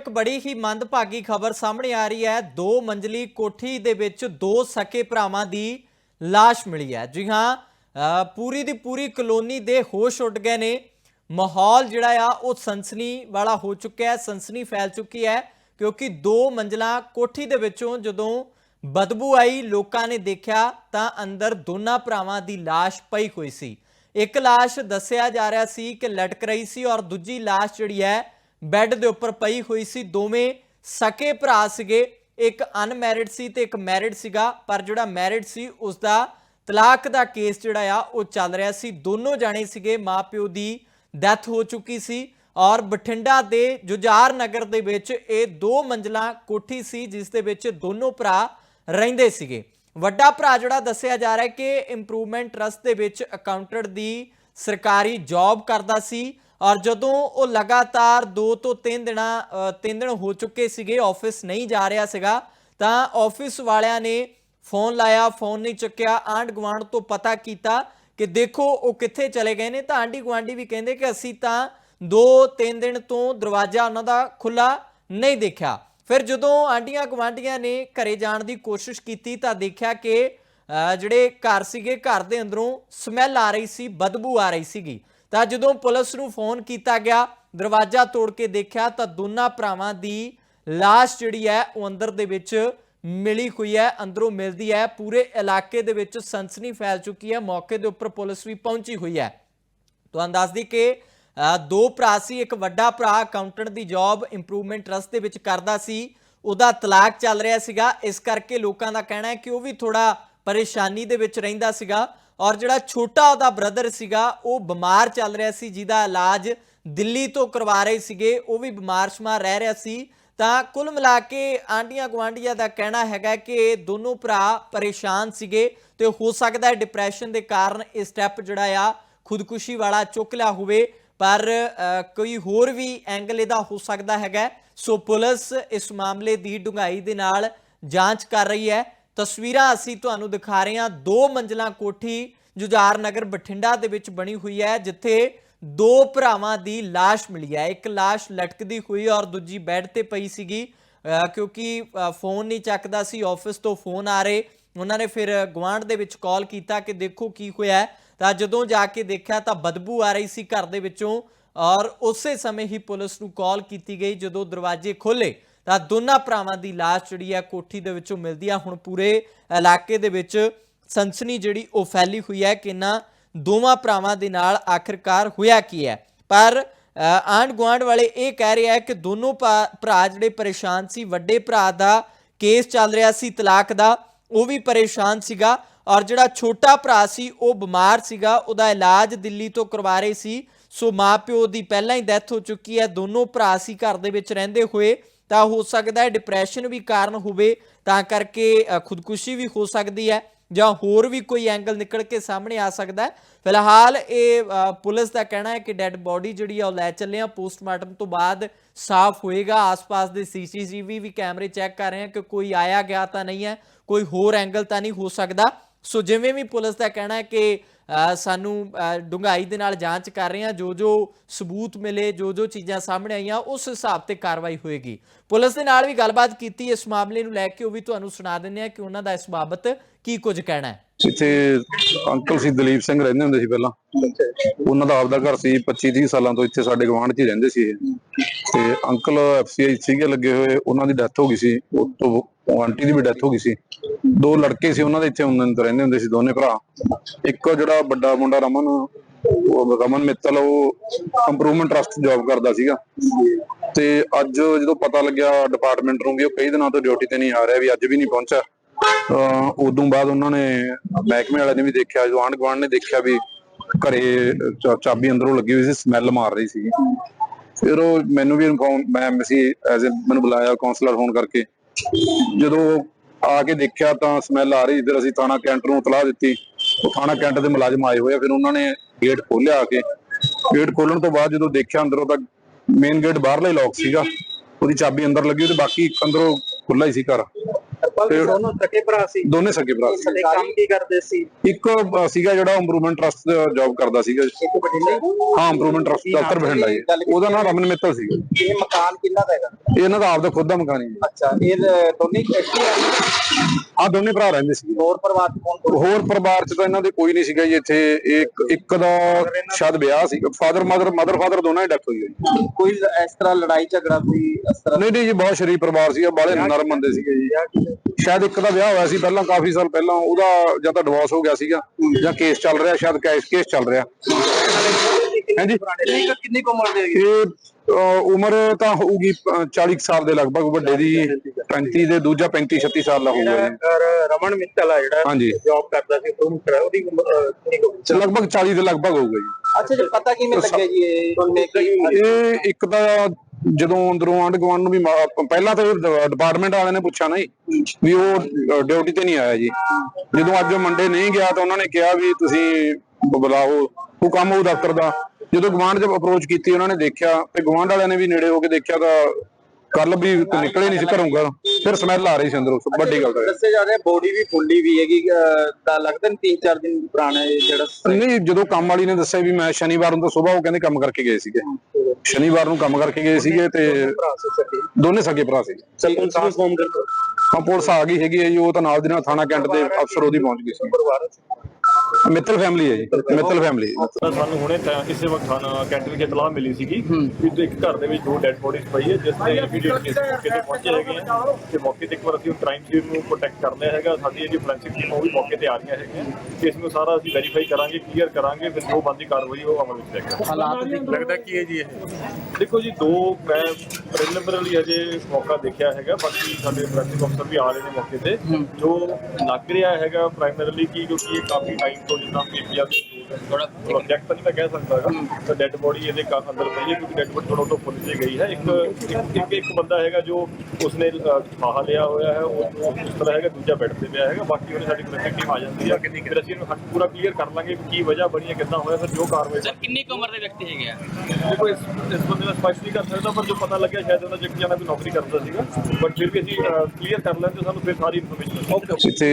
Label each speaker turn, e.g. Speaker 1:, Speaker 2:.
Speaker 1: ਇੱਕ ਬੜੀ ਹੀ ਮੰਦਭਾਗੀ ਖਬਰ ਸਾਹਮਣੇ ਆ ਰਹੀ ਹੈ। ਦੋ ਮੰਜ਼ਲੀ ਕੋਠੀ ਦੇ ਵਿੱਚ ਦੋ ਸਕੇ ਭਰਾਵਾਂ ਦੀ ਲਾਸ਼ ਮਿਲੀ ਹੈ। ਜੀ ਹਾਂ ਅ, ਪੂਰੀ ਦੀ ਪੂਰੀ ਕਲੋਨੀ ਦੇ ਹੋਸ਼ ਉੱਡ ਗਏ ਨੇ। ਮਾਹੌਲ ਜਿਹੜਾ ਆ ਉਹ ਸਨਸਨੀ ਵਾਲਾ ਹੋ ਚੁੱਕਿਆ ਹੈ ਸਨਸਨੀ ਫੈਲ ਚੁੱਕੀ ਹੈ ਕਿਉਂਕਿ ਦੋ ਮੰਜ਼ਲਾ ਕੋਠੀ ਦੇ ਵਿੱਚੋਂ ਜਦੋਂ ਬਦਬੂ ਆਈ ਲੋਕਾਂ ਨੇ ਦੇਖਿਆ ਤਾਂ ਅੰਦਰ ਦੋਨਾਂ ਭਰਾਵਾਂ ਦੀ ਲਾਸ਼ ਪਈ ਹੋਈ ਸੀ। ਇੱਕ ਲਾਸ਼ ਦੱਸਿਆ ਜਾ ਰਿਹਾ ਸੀ ਕਿ ਲਟਕ ਰਹੀ ਸੀ ਔਰ ਦੂਜੀ ਲਾਸ਼ ਜਿਹੜੀ ਹੈ ਬੈੱਡ ਦੇ ਉੱਪਰ ਪਈ ਹੋਈ ਸੀ। ਦੋਵੇਂ ਸਕੇ ਭਰਾ ਸੀਗੇ। ਇੱਕ ਅਨਮੈਰਿਡ ਸੀ ਤੇ ਇੱਕ ਮੈਰਿਡ ਸੀਗਾ। ਪਰ ਜਿਹੜਾ ਮੈਰਿਡ ਸੀ ਉਸ ਦਾ ਤਲਾਕ ਦਾ ਕੇਸ ਜਿਹੜਾ ਆ, ਉਹ ਚੱਲ ਰਿਹਾ ਸੀ। ਦੋਨੋਂ ਜਾਣੇ ਸੀਗੇ, ਮਾਪਿਓ ਦੀ ਡੈਥ ਹੋ ਚੁੱਕੀ ਸੀ ਔਰ ਬਠਿੰਡਾ ਦੇ ਜੁਝਾਰ ਨਗਰ ਦੇ ਵਿੱਚ ਇਹ ਦੋ ਮੰਜ਼ਲਾ ਕੋਠੀ ਸੀ, ਜਿਸ ਦੇ ਵਿੱਚ ਦੋਨੋਂ ਭਰਾ ਰਹਿੰਦੇ ਸੀਗੇ। ਵੱਡਾ ਭਰਾ ਜਿਹੜਾ ਦੱਸਿਆ ਜਾ ਰਿਹਾ ਹੈ ਕਿ ਇੰਪਰੂਵਮੈਂਟ ਟਰਸਟ ਦੇ ਵਿੱਚ ਅਕਾਊਂਟੈਂਟ ਦੀ ਸਰਕਾਰੀ ਜੌਬ ਕਰਦਾ ਸੀ। ਔਰ ਜਦੋਂ ਉਹ ਲਗਾਤਾਰ 2 ਤੋਂ 3 ਦਿਨਾਂ 3 ਦਿਨ ਹੋ ਚੁੱਕੇ ਸੀਗੇ ਆਫਿਸ ਨਹੀਂ ਜਾ ਰਿਹਾ ਸੀਗਾ, ਤਾਂ ਆਫਿਸ ਵਾਲਿਆਂ ਨੇ ਫੋਨ ਲਾਇਆ ਫੋਨ ਨਹੀਂ ਚੁੱਕਿਆ, ਆਂਢ ਗੁਆਂਢ ਤੋਂ ਪਤਾ ਕੀਤਾ ਕਿ ਦੇਖੋ ਉਹ ਕਿੱਥੇ ਚਲੇ ਗਏ ਨੇ, ਤਾਂ ਆਂਢੀ ਗੁਆਂਢੀ ਵੀ ਕਹਿੰਦੇ ਕਿ ਅਸੀਂ ਤਾਂ 2-3 ਦਿਨ ਤੋਂ ਦਰਵਾਜ਼ਾ ਉਹਨਾਂ ਦਾ ਖੁੱਲਾ ਨਹੀਂ ਦੇਖਿਆ। ਫਿਰ ਜਦੋਂ ਆਂਢੀਆਂ ਗੁਆਂਢੀਆਂ ਨੇ ਘਰੇ ਜਾਣ ਦੀ ਕੋਸ਼ਿਸ਼ ਕੀਤੀ ਤਾਂ ਦੇਖਿਆ ਕਿ ਜਿਹੜੇ ਘਰ ਸੀਗੇ, ਘਰ ਦੇ ਅੰਦਰੋਂ ਸਮੈਲ ਆ ਰਹੀ ਸੀ, ਬਦਬੂ ਆ ਰਹੀ ਸੀਗੀ। ਤਾਂ ਜਦੋਂ ਪੁਲਿਸ ਨੂੰ ਫੋਨ ਕੀਤਾ ਗਿਆ, ਦਰਵਾਜ਼ਾ ਤੋੜ ਕੇ ਦੇਖਿਆ ਤਾਂ ਦੋਨਾਂ ਭਰਾਵਾਂ ਦੀ ਲਾਸ਼ ਜਿਹੜੀ ਹੈ ਉਹ ਅੰਦਰ ਦੇ ਵਿੱਚ ਮਿਲੀ ਹੋਈ ਹੈ, ਅੰਦਰੋਂ ਮਿਲਦੀ ਹੈ। ਪੂਰੇ ਇਲਾਕੇ ਦੇ ਵਿੱਚ ਸਨਸਨੀ ਫੈਲ ਚੁੱਕੀ ਹੈ। ਮੌਕੇ ਦੇ ਉੱਪਰ ਪੁਲਿਸ ਵੀ ਪਹੁੰਚੀ ਹੋਈ ਹੈ। ਤੁਹਾਨੂੰ ਦੱਸਦੀ ਕਿ ਦੋ ਭਰਾ ਸੀ। ਇੱਕ ਵੱਡਾ ਭਰਾ ਅਕਾਊਂਟੈਂਟ ਦੀ ਜੌਬ ਇੰਪਰੂਵਮੈਂਟ ਟਰਸਟ ਦੇ ਵਿੱਚ ਕਰਦਾ ਸੀ। ਉਹਦਾ ਤਲਾਕ ਚੱਲ ਰਿਹਾ ਸੀਗਾ। ਇਸ ਕਰਕੇ ਲੋਕਾਂ ਦਾ ਕਹਿਣਾ ਹੈ ਕਿ ਉਹ ਵੀ ਥੋੜਾ ਪਰੇਸ਼ਾਨੀ ਦੇ ਵਿੱਚ ਰਹਿੰਦਾ ਸੀਗਾ। ਔਰ ਜਿਹੜਾ ਛੋਟਾ ਉਹਦਾ ਬ੍ਰਦਰ ਸੀਗਾ, ਉਹ ਬਿਮਾਰ ਚੱਲ ਰਿਹਾ ਸੀ, ਜਿਹਦਾ ਇਲਾਜ ਦਿੱਲੀ ਤੋਂ ਕਰਵਾ ਰਹੇ ਸੀਗੇ, ਉਹ ਵੀ ਬਿਮਾਰ ਸ਼ਮਾਰ ਰਹਿ ਰਿਹਾ ਸੀ। ਤਾਂ ਕੁੱਲ ਮਿਲਾ ਕੇ ਆਂਡੀਆਂ ਗਵਾਂਡੀਆਂ ਦਾ ਕਹਿਣਾ ਹੈਗਾ ਕਿ ਇਹ ਦੋਨੋਂ ਭਰਾ ਪਰੇਸ਼ਾਨ ਸੀਗੇ ਤੇ ਹੋ ਸਕਦਾ ਹੈ ਡਿਪਰੈਸ਼ਨ ਦੇ ਕਾਰਨ ਇਹ ਸਟੈਪ ਜਿਹੜਾ ਆ, ਖੁਦਕੁਸ਼ੀ ਵਾਲਾ ਚੁੱਕ ਲਿਆ ਹੋਵੇ। ਪਰ ਕੋਈ ਹੋਰ ਵੀ ਐਂਗਲ ਇਹਦਾ ਹੋ ਸਕਦਾ ਹੈਗਾ। ਸੋ ਪੁਲਿਸ ਇਸ ਮਾਮਲੇ ਦੀ ਡੂੰਘਾਈ ਦੇ ਨਾਲ ਜਾਂਚ ਕਰ ਰਹੀ ਹੈ। ਤਸਵੀਰਾਂ ਅਸੀਂ ਤੁਹਾਨੂੰ ਦਿਖਾ ਰਹੇ ਹਾਂ। ਦੋ ਮੰਜ਼ਲਾ ਕੋਠੀ ਜੁਝਾਰ ਨਗਰ ਬਠਿੰਡਾ ਦੇ ਵਿੱਚ ਬਣੀ ਹੋਈ ਹੈ, ਜਿੱਥੇ ਦੋ ਭਰਾਵਾਂ ਦੀ ਲਾਸ਼ ਮਿਲੀ ਹੈ। ਇੱਕ ਲਾਸ਼ ਲਟਕਦੀ ਹੋਈ ਔਰ ਦੂਜੀ ਬੈੱਡ ਤੇ ਪਈ ਸੀਗੀ। ਕਿਉਂਕਿ ਫੋਨ ਨਹੀਂ ਚੱਕਦਾ ਸੀ, ਆਫਿਸ ਤੋਂ ਫੋਨ ਆ ਰਹੇ। ਉਹਨਾਂ ਨੇ ਫਿਰ ਗਵਾਂਢ ਦੇ ਵਿੱਚ ਕਾਲ ਕੀਤਾ ਕਿ ਦੇਖੋ ਕੀ ਹੋਇਆ ਤਾਂ ਜਦੋਂ ਜਾ ਕੇ ਦੇਖਿਆ ਤਾਂ ਬਦਬੂ ਆ ਰਹੀ ਸੀ ਘਰ ਦੇ ਵਿੱਚੋਂ ਔਰ ਉਸੇ ਸਮੇਂ ਹੀ ਪੁਲਿਸ ਨੂੰ ਕਾਲ ਕੀਤੀ ਗਈ, ਜਦੋਂ ਦਰਵਾਜ਼ੇ ਖੋਲੇ ਤਾਂ ਦੋਨਾਂ ਭਰਾਵਾਂ ਦੀ ਲਾਸ਼ ਜਿਹੜੀ ਹੈ ਕੋਠੀ ਦੇ ਵਿੱਚੋਂ ਮਿਲਦੀ ਆ। ਹੁਣ ਪੂਰੇ ਇਲਾਕੇ ਦੇ ਵਿੱਚ ਸਨਸਨੀ ਜਿਹੜੀ ਉਹ ਫੈਲੀ ਹੋਈ ਹੈ ਕਿ ਇਹਨਾਂ ਦੋਵਾਂ ਭਰਾਵਾਂ ਦੇ ਨਾਲ ਆਖਿਰਕਾਰ ਹੋਇਆ ਕੀ ਹੈ। ਪਰ ਅ, ਆਂਢ ਗੁਆਂਢ ਵਾਲੇ ਇਹ ਕਹਿ ਰਿਹਾ ਹੈ ਕਿ ਦੋਨੋਂ ਭਾ- ਭਰਾ ਜਿਹੜੇ ਪਰੇਸ਼ਾਨ ਸੀ ਵੱਡੇ ਭਰਾ ਦਾ ਕੇਸ ਚੱਲ ਰਿਹਾ ਸੀ ਤਲਾਕ ਦਾ ਉਹ ਵੀ ਪਰੇਸ਼ਾਨ ਸੀਗਾ ਔਰ ਜਿਹੜਾ ਛੋਟਾ ਭਰਾ ਸੀ ਉਹ ਬਿਮਾਰ ਸੀਗਾ ਉਹਦਾ ਇਲਾਜ ਦਿੱਲੀ ਤੋਂ ਕਰਵਾ ਰਹੇ ਸੀ। ਸੋ ਮਾਪਿਓ ਦੀ ਪਹਿਲਾਂ ਹੀ ਡੈਥ ਹੋ ਚੁੱਕੀ ਹੈ ਦੋਨੋਂ ਭਰਾ ਸੀ ਘਰ ਦੇ ਵਿੱਚ ਰਹਿੰਦੇ ਹੋਏ। ਤਾਂ ਹੋ ਸਕਦਾ ਹੈ ਡਿਪਰੈਸ਼ਨ ਵੀ ਕਾਰਨ ਹੋਵੇ, ਤਾਂ ਕਰਕੇ ਖੁਦਕੁਸ਼ੀ ਵੀ ਹੋ ਸਕਦੀ ਹੈ ਜਾਂ ਹੋਰ ਵੀ ਕੋਈ ਐਂਗਲ ਨਿਕਲ ਕੇ ਸਾਹਮਣੇ ਆ ਸਕਦਾ ਹੈ। ਫਿਲਹਾਲ ਇਹ ਪੁਲਿਸ ਦਾ ਕਹਿਣਾ ਹੈ ਕਿ ਡੈੱਡ ਬੋਡੀ ਜਿਹੜੀ ਆ ਉਹ ਲੈ ਚੱਲੇ ਆ ਪੋਸਟਮਾਰਟਮ ਤੋਂ ਬਾਅਦ ਸਾਫ਼ ਹੋਏਗਾ। ਆਸ-ਪਾਸ ਦੇ ਸੀਸੀਟੀਵੀ ਵੀ ਕੈਮਰੇ ਚੈੱਕ ਕਰ ਰਹੇ ਆ ਕਿ ਕੋਈ ਆਇਆ ਗਿਆ ਤਾਂ ਨਹੀਂ ਹੈ, ਕੋਈ ਹੋਰ ਐਂਗਲ ਤਾਂ ਨਹੀਂ ਹੋ ਸਕਦਾ। ਸੋ ਜਿਵੇਂ ਵੀ ਪੁਲਿਸ ਦਾ ਕਹਿਣਾ ਹੈ ਕਿ ਸਾਨੂੰ ਅ, ਦੇ ਨਾਲ ਜਾਂਚ ਕਰ ਰਹੇ ਹਾਂ ਜੋ ਜੋ ਸਬੂਤ ਮਿਲੇ ਜੋ ਜੋ ਚੀਜ਼ਾਂ ਸਾਹਮਣੇ ਆਈਆਂ ਉਸ ਹਿਸਾਬ ਤੇ ਕਾਰਵਾਈ ਹੋਏਗੀ। ਪੁਲਿਸ ਦੇ ਨਾਲ ਵੀ ਗੱਲਬਾਤ ਕੀਤੀ ਇਸ ਮਾਮਲੇ ਨੂੰ ਲੈ ਕੇ ਉਹ ਵੀ ਤੁਹਾਨੂੰ ਸੁਣਾ ਦਿੰਦੇ ਆ ਕਿ ਉਹਨਾਂ ਦਾ ਇਸ ਬਾਬਤ ਕੀ ਕੁਝ ਕਹਿਣਾ ਹੈ।
Speaker 2: ਇੱਥੇ ਅੰਕਲ ਸੀ ਦਲੀਪ ਸਿੰਘ ਰਹਿੰਦੇ ਹੁੰਦੇ ਸੀ ਪਹਿਲਾਂ। ਉਹਨਾਂ ਦਾ ਆਪਦਾ ਘਰ ਸੀ 25 30 ਸਾਲਾਂ ਤੋਂ ਇੱਥੇ ਸਾਡੇ ਗਵਾਂਢ 'ਚ ਹੀ ਰਹਿੰਦੇ ਸੀ ਤੇ ਅੰਕਲ ਐਫਸੀਆਈ ਸੀਗੇ ਲੱਗੇ ਹੋਏ ਉਹਨਾਂ ਦੀ ਡੈਥ ਹੋ ਗਈ ਸੀ ਉਹ ਤੋਂ ਆਂਟੀ ਦੀ ਵੀ ਡੈਥ ਹੋ ਗਈ ਸੀ। ਦੋ ਲੜਕੇ ਸੀ, ਉਹਨਾਂ ਦੇ ਇੱਥੇ ਉਹਨਾਂ ਦੇ ਰਹਿੰਦੇ ਹੁੰਦੇ ਸੀ, ਦੋਨੇ ਭਰਾ। ਇੱਕ ਜਿਹੜਾ ਵੱਡਾ ਮੁੰਡਾ ਰਮਨ, ਉਹ ਰਮਨ ਮਿੱਤਲ, ਉਹ ਇੰਪਰੂਵਮੈਂਟ ਟਰਸਟ ਜੌਬ ਕਰਦਾ ਸੀਗਾ। ਤੇ ਅੱਜ ਜਦੋਂ ਪਤਾ ਲੱਗਿਆ ਡਿਪਾਰਟਮੈਂਟ ਨੂੰ ਵੀ, ਉਹ ਕਈ ਦਿਨਾਂ ਤੋਂ ਡਿਊਟੀ ਤੇ ਨਹੀਂ ਆ ਰਿਹਾ, ਵੀ ਅੱਜ ਵੀ ਨਹੀਂ ਪਹੁੰਚਿਆ। ਉਦੋਂ ਬਾਅਦ ਉਹਨਾਂ ਨੇ ਮਹਿਕਮੇ ਵਾਲਿਆਂ ਨੇ ਵੀ ਦੇਖਿਆ ਜਦੋਂ ਆਂਢ ਗੁਆਂਢ ਨੇ ਦੇਖਿਆ ਵੀ ਘਰੇ ਚਾਬੀ ਅੰਦਰੋਂ ਲੱਗੀ ਹੋਈ ਸੀ ਸਮੈਲ ਮਾਰ ਰਹੀ ਸੀ ਫਿਰ ਉਹ ਮੈਨੂੰ ਵੀ ਮੈਂ ਸੀ ਐਜ਼ ਮੈਨੂੰ ਬੁਲਾਇਆ ਕਾਉਂਸਲਰ ਹੋਣ ਕਰਕੇ। ਜਦੋਂ ਆ ਕੇ ਦੇਖਿਆ ਤਾਂ ਸਮੈਲ ਆ ਰਹੀ ਫਿਰ ਅਸੀਂ ਥਾਣਾ ਕੈਂਟ ਨੂੰ ਇਤਲਾਹ ਦਿੱਤੀ। ਉਹ ਥਾਣਾ ਕੈਂਟ ਦੇ ਮੁਲਾਜ਼ਮ ਆਏ ਹੋਏ ਆ, ਫਿਰ ਉਹਨਾਂ ਨੇ ਗੇਟ ਖੋਲਿਆ ਆ ਕੇ। ਗੇਟ ਖੋਲਣ ਤੋਂ ਬਾਅਦ ਜਦੋਂ ਦੇਖਿਆ ਅੰਦਰੋਂ ਤਾਂ ਮੇਨ ਗੇਟ ਬਾਹਰਲਾ ਹੀ ਲੌਕ ਸੀਗਾ, ਉਹਦੀ ਚਾਬੀ ਅੰਦਰ ਲੱਗੀ ਤੇ ਬਾਕੀ ਅੰਦਰੋਂ ਖੁੱਲਾ ਹੀ ਸੀ ਘਰ। ਤੇ
Speaker 3: ਦੋਨੋਂ ਸਕੇ ਭਰਾ ਸੀ।
Speaker 2: ਦੋਨੇ ਸਕੇ ਭਰਾ ਸੀ।
Speaker 3: ਤੇ ਕੰਮ ਕੀ ਕਰਦੇ ਸੀ।
Speaker 2: ਇੱਕ ਅ, ਸੀਗਾ ਜਿਹੜਾ ਇੰਪਰੂਵਮੈਂਟ ਟਰਸਟ ਦਾ ਜੌਬ ਕਰਦਾ ਸੀਗਾ।
Speaker 3: ਇੱਕ ਬਠਿੰਡੇ
Speaker 2: ਹਾਂ। ਇੰਪਰੂਵਮੈਂਟ ਟਰਸਟ ਦਫ਼ਤਰ ਬਠਿੰਡਾ ਜੀ ਉਹਦਾ ਨਾਮ ਰਮਨ ਮਿੱਤਲ ਸੀਗਾ।
Speaker 3: ਇਹ ਮਕਾਨ ਕਿੰਨਾ ਦਾ ਹੈਗਾ?
Speaker 2: ਇਹ ਇਹਨਾਂ ਦਾ ਆਪਦਾ ਖੁਦ ਦਾ ਮਕਾਨ ਹੈ
Speaker 3: ਅੱਛਾ ਇਹ ਦੋਨੇ ਇਕੱਠੇ ਆ
Speaker 2: ਆ ਦੋਨੇ ਭਰਾ ਰਹਿੰਦੇ ਸੀ।
Speaker 3: ਹੋਰ ਪਰਿਵਾਰ ਚ ਕੌਣ ਕੌਣ
Speaker 2: ਹੋਰ ਪਰਿਵਾਰ ਚ ਤਾਂ ਇਹਨਾਂ ਦੇ ਕੋਈ ਨਹੀਂ ਸੀਗਾ ਜੀ ਇੱਥੇ। ਇੱਕ ਇੱਕ ਦਾ ਸ਼ਾਇਦ ਵਿਆਹ ਸੀ। ਫਾਦਰ ਮਦਰ ਮਦਰ ਫਾਦਰ ਦੋਨਾਂ ਦੀ ਡੈਥ ਹੋਈ ਹੈ ਜੀ
Speaker 3: ਕੋਈ ਇਸ ਤਰ੍ਹਾਂ ਲੜਾਈ ਝਗੜਾ ਕੋਈ ਇਸ ਤਰ੍ਹਾਂ?
Speaker 2: ਨਹੀਂ ਨਹੀਂ ਜੀ ਬਹੁਤ ਸ਼ਰੀਫ ਪਰਿਵਾਰ ਸੀਗਾ। ਬਾਲੇ ਨਰਮ ਬੰਦੇ ਸੀਗੇ ਜੀ। ਸ਼ਾਇਦ ਇੱਕ ਦਾ ਵਿਆਹ ਹੋਇਆ ਸੀ ਪਹਿਲਾਂ ਕਾਫੀ ਸਾਲ ਪਹਿਲਾਂ ਉਹਦਾ ਜਾਂ ਤਾਂ ਡਿਵੋਰਸ ਹੋ ਗਿਆ ਸੀਗਾ ਜਾਂ ਕੇਸ ਚੱਲ ਰਿਹਾ ਸ਼ਾਇਦ ਕੇਸ ਕੇਸ ਚੱਲ ਰਿਹਾ। ਹਾਂਜੀ?
Speaker 3: ਕਿੰਨੀ ਕੁ- ਕਿੰਨੀ ਕੁ ਉਮਰ ਦੇ ਹੈਗੇ?
Speaker 2: ਇਹ ਉਮਰ ਤਾਂ ਹੋਊਗੀ ਅ, 40 ਕੁ ਸਾਲ ਦੇ ਲਗਭਗ ਵੱਡੇ ਦੀ 35 ਦੇ ਦੂਜਾ 35 36 ਸਾਲ ਦਾ ਹੋਊਗਾ
Speaker 3: ਰਮਨ ਮਿੱਤਲ ਆ ਜਿਹੜਾ
Speaker 2: ਹਾਂਜੀ।
Speaker 3: ਜੌਬ ਕਰਦਾ ਸੀ ਉਹਦੀ ਉਮਰ?
Speaker 2: ਲਗਭਗ 40 ਦੇ ਲਗਭਗ ਹੋਊਗਾ ਜੀ।
Speaker 3: ਅੱਛਾ ਜੀ ਪਤਾ ਕਿਵੇਂ ਲੱਗਿਆ ਜੀ ਇਹ
Speaker 2: ਇੱਕ ਤਾਂ ਜਦੋਂ ਅੰਦਰੋਂ ਆਂਢ ਗੁਆਂਢ ਨੂੰ ਵੀ ਮਾ- ਪਹਿਲਾਂ ਤਾਂ ਡਿਪਾਰਟਮੈਂਟ ਵਾਲਿਆਂ ਨੇ ਪੁੱਛਿਆ ਨਾ ਜੀ, ਵੀ ਉਹ ਡਿਊਟੀ ਤੇ ਨਹੀਂ ਆਇਆ ਜੀ। ਜਦੋਂ ਅੱਜ ਮੰਡੇ ਨਹੀਂ ਗਿਆ ਤਾਂ ਉਹਨਾਂ ਨੇ ਕਿਹਾ ਵੀ ਤੁਸੀਂ ਬ- ਬੁਲਾਓ, ਉਹ ਕੰਮ ਉਹ ਦਫ਼ਤਰ ਦਾ। ਜਦੋਂ ਗਵਾਂਢ ਜਬ ਅਪਰੋਚ ਕੀਤੀ, ਉਹਨਾਂ ਨੇ ਦੇਖਿਆ ਤੇ ਗਵਾਂਢ ਵਾਲਿਆਂ ਨੇ ਵੀ ਨੇੜੇ ਹੋ ਕੇ ਦੇਖਿਆ ਤਾਂ ਕੱਲ ਵੀ ਨਿਕਲੇ ਨਹੀਂ ਸੀ ਘਰੋਂ ਘਰ। ਫਿਰ ਸਮੈਲ ਆ ਰਹੀ ਸੀ ਅੰਦਰੋਂ ਵੱਡੀ ਗੱਲ ਤਾਂ।
Speaker 3: ਦੱਸਿਆ ਜਾ ਰਿਹਾ ਬੋਡੀ ਵੀ ਫੁੱਲੀ ਵੀ ਹੈਗੀ ਤਾਂ ਲੱਗਦਾ ਨਹੀਂ ਤਿੰਨ ਚਾਰ ਦਿਨ ਪੁਰਾਣਾ ਜਿਹੜਾ
Speaker 2: ਨਹੀਂ ਜਦੋਂ ਕੰਮ ਵਾਲੀ ਨੇ ਦੱਸਿਆ ਵੀ ਮੈਂ ਸ਼ਨੀਵਾਰ ਨੂੰ ਤਾਂ ਸਵੇਰ ਉਹ ਕਹਿੰਦੇ ਕੰਮ ਕਰਕੇ ਗਏ ਸੀਗੇ। ਸ਼ਨੀਵਾਰ ਨੂੰ ਕੰਮ ਕਰਕੇ ਗਏ ਸੀਗੇ ਤੇ
Speaker 3: ਸਕੇ
Speaker 2: ਦੋਨੇ ਸਗੇ ਭਰਾ ਸੀ।
Speaker 3: ਸਰ ਪੁਲਿਸ ਨੂੰ ਫੋਨ ਕਰ
Speaker 2: ਹਾਂ ਪੁਲਿਸ ਆ ਗਈ ਹੈਗੀ ਹੈ ਜੀ ਉਹ ਤਾਂ ਨਾਲ ਦੀ ਨਾਲ ਥਾਣਾ ਕੈਂਟ ਦੇ ਅਫਸਰ ਉਹਦੀ ਪਹੁੰਚ ਗਏ ਸੀ।
Speaker 3: ਪਰਿਵਾਰ
Speaker 2: ਮਿੱਤਲ ਫੈਮਿਲੀ ਹੈ ਜੀ ਮਿੱਤਲ ਫੈਮਿਲੀ
Speaker 4: ਤਾਂ ਸਾਨੂੰ ਹੁਣੇ ਤਾਂ ਇਸੇ ਵਕਤ ਥਾਣਾ ਕੈਂਟਲ ਦੀ ਇਤਲਾਹ ਮਿਲੀ ਸੀਗੀ ਤੇ ਇੱਕ ਘਰ ਦੇ ਵਿੱਚ ਦੋ ਡੈੱਡ ਬੋਡੀਜ਼ ਪਈ ਹੈ ਜਿਸ ਦੇ ਇਮੀਡੀਏਟ ਕੇਸ ਮੌਕੇ ਤੇ ਪਹੁੰਚੇ ਹੈਗੇ ਆ। ਤੇ ਮੌਕੇ ਤੇ ਇੱਕ ਵਾਰ ਅਸੀਂ ਕ੍ਰਾਈਮ ਸੀਨ ਨੂੰ ਪ੍ਰੋਟੈਕਟ ਕਰ ਲਿਆ ਹੈਗਾ। ਸਾਡੀ ਜਿਹੜੀ ਫੋਰੈਂਸਿਕ ਟੀਮ ਉਹ ਵੀ ਮੌਕੇ ਤੇ ਆ ਰਹੀਆਂ ਹੈਗੀਆਂ। ਕੇਸ ਨੂੰ ਸਾਰਾ ਅਸੀਂ ਵੈਰੀਫਾਈ ਕਰਾਂਗੇ ਕਲੀਅਰ ਕਰਾਂਗੇ ਫਿਰ ਜੋ ਬੰਦੀ ਕਾਰਵਾਈ ਉਹ ਅਮਲ ਵਿੱਚ ਲਿਆਂਗੇ
Speaker 3: ਹਾਲਾਤ
Speaker 4: ਲੱਗਦਾ ਕੀ ਹੈ ਜੀ ਇਹ? ਦੇਖੋ ਜੀ ਦੋ ਮੈਂ ਪ੍ਰੀਲਿਮਿਨਰੀ ਅਜੇ ਮੌਕਾ ਦੇਖਿਆ ਹੈਗਾ ਬਾਕੀ ਸਾਡੇ ਫੋਰੈਂਸਿਕ ਅਫਸਰ ਵੀ ਆ ਰਹੇ ਨੇ ਮੌਕੇ ਤੇ। ਜੋ ਲੱਗ ਰਿਹਾ ਹੈਗਾ ਪ੍ਰਾਇਮਰੀਲੀ ਕੀ ਕਿਉਂਕਿ ਇਹ ਕਾਫੀ ਟਾਈਮ ਤੋਂ ਜਿੱਦਾਂ ਪੀਪੀਆਰ ਥੋੜਾ ਪ੍ਰੋਜੈਕਟ ਤਾਂ ਨਹੀਂ ਮੈਂ ਕਹਿ ਸਕਦਾ ਹੈਗਾ ਤਾਂ ਡੈੱਡ ਬੋਡੀ ਇਹਦੇ ਕਾ ਅੰਦਰ ਪਈ ਹੈ ਕਿਉਂਕਿ ਡੈੱਡ ਬੋਡੀ ਥੋੜਾ ਤੋਂ ਫੁੱਲ ਜੇ ਗਈ ਹੈ ਇੱਕ ਇੱਕ- ਇੱਕ ਇੱਕ ਬੰਦਾ ਹੈਗਾ ਜੋ ਉਸਨੇ ਅਹ, ਫਾਹਾ ਲਿਆ ਹੋਇਆ ਹੈ ਉਹ ਉਹ ਇਸ ਤਰ੍ਹਾਂ ਹੈਗਾ ਦੂਜਾ ਬੈੱਡ ਤੇ ਪਿਆ ਹੈਗਾ ਬਾਕੀ ਉਹਨੇ ਸਾਡੀ ਫੋਰੈਂਸਿਕ ਟੀਮ ਆ ਜਾਂਦੀ ਹੈ ਫਿਰ ਅਸੀਂ ਇਹਨੂੰ ਹੱਕ ਪੂਰਾ ਕਲੀਅਰ ਕਰ ਲਾਂਗੇ ਕਿ ਕੀ ਵਜ੍ਹਾ ਬਣੀ ਹੈ ਕਿੱਦਾਂ ਹੋਇਆ ਫਿਰ ਜੋ ਕਾਰਵਾਈ
Speaker 5: ਸਰ ਕਿੰਨੀ ਕੁ ਉਮਰ ਦੇ ਵਿਅਕਤੀ ਹੈਗੇ ਆ
Speaker 4: ਦੇਖੋ ਇਸ ਇਸ ਬੰਦੇ ਦਾ ਸਪਸ਼ਟ ਨਹੀਂ ਕਰ ਸਕਦਾ ਪਰ ਜੋ ਪਤਾ ਲੱਗਿਆ ਸ਼ਾਇਦ ਉਹਨਾਂ ਚ ਇੱਕ ਜਣਾ ਕੋਈ ਨੌਕਰੀ ਕਰਦਾ ਸੀਗਾ ਬਟ ਫਿਰ ਵੀ ਅਸੀਂ ਕਲੀਅਰ ਕਰ ਲੈਂਦੇ ਸਾਨੂੰ ਫਿਰ ਸਾਰੀ ਇਨਫੋਰਮੇਸ਼ਨ
Speaker 2: ਇੱਥੇ